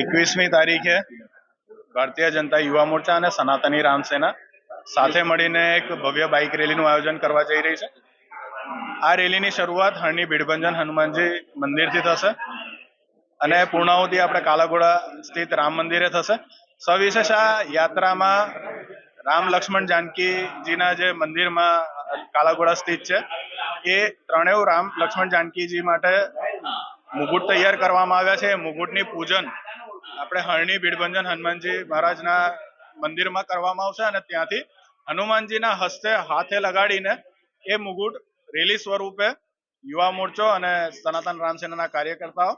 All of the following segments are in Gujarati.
એકવીસમી તારીખે ભારતીય જનતા યુવા મોરચા અને સનાતની રામસેના સાથે મળીને એક ભવ્ય બાઇક રેલીનું આયોજન કરવા જઈ રહી છે. આ રેલીની શરૂઆત હરણી ભીડભંજન હનુમાનજી મંદિરથી થશે અને પૂર્ણાહુતિ આપણે કાલાઘોડા સ્થિત રામ મંદિરે થશે. સવિશેષ આ યાત્રામાં રામ લક્ષ્મણ જાનકીજીના જે મંદિરમાં કાલાઘોડા સ્થિત છે, એ ત્રણેય રામ લક્ષ્મણ જાનકીજી માટે મુગુટ તૈયાર કરવામાં આવ્યા છે. મુગુટની પૂજન આપણે હરણી ભીડભંજન હનુમાનજી મહારાજના મંદિરમાં કરવામાં આવશે અને ત્યાંથી હનુમાનજીના હસ્તે હાથે લગાડીને એ મુગુટ રેલી સ્વરૂપે યુવા મોરચો અને સનાતન રામ સેનાના કાર્યકર્તાઓ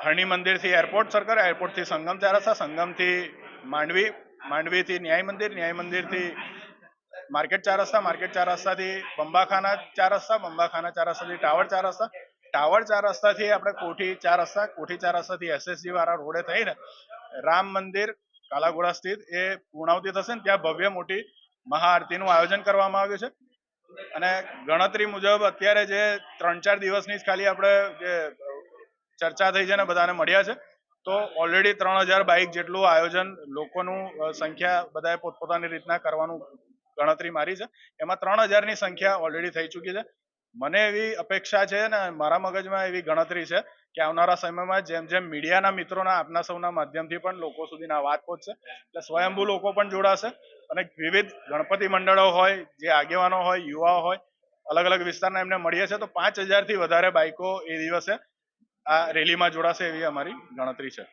હરણી મંદિરથી એરપોર્ટ સર્કલ એરપોર્ટથી સંગમ ચાર રસ્તા સંગમથી માંડવી, માંડવીથી ન્યાય મંદિર, ન્યાય મંદિરથી માર્કેટ ચાર રસ્તા, માર્કેટ ચાર રસ્તાથી બંબાખાના ચાર રસ્તા, બંબાખાના ચાર રસ્તાથી ટાવર ચાર રસ્તા ટાવર ચાર રસ્તાથી આપણે કોઠી ચાર રસ્તા, કોઠી ચાર રસ્તાથી એસએસજી વાળા રોડે થઈને રામ મંદિર, કાલાઘોડા સ્થિત એ પૂર્ણાવતી થશે ને ત્યાં ભવ્ય મોટી મહાઆરતીનું આયોજન કરવામાં આવ્યું છે. અને ગણતરી મુજબ અત્યારે જે ત્રણ ચાર દિવસની જ ખાલી આપણે જે ચર્ચા થઈ છે ને બધાને મળ્યા છે, તો ઓલરેડી ત્રણ હજાર બાઇક જેટલું આયોજન લોકોનું સંખ્યા બધાએ પોતપોતાની રીતના કરવાનું ગણતરી મારી છે. એમાં ત્રણ હજારની સંખ્યા ઓલરેડી થઈ ચૂકી છે. મને એવી અપેક્ષા છે ને મારા મગજમાં એવી ગણતરી છે કે આવનારા સમયમાં જેમ જેમ મીડિયાના મિત્રોના આપના સૌના માધ્યમથી પણ લોકો સુધી આ વાત પહોંચશે એટલે સ્વયંભૂ લોકો પણ જોડાશે અને વિવિધ ગણપતિ મંડળો હોય, જે આગેવાનો હોય, યુવાઓ હોય અલગ અલગ વિસ્તારના એમને મળીએ છે તો પાંચ હજારથી વધારે બાઇકો એ દિવસે આ રેલીમાં જોડાશે એવી અમારી ગણતરી છે.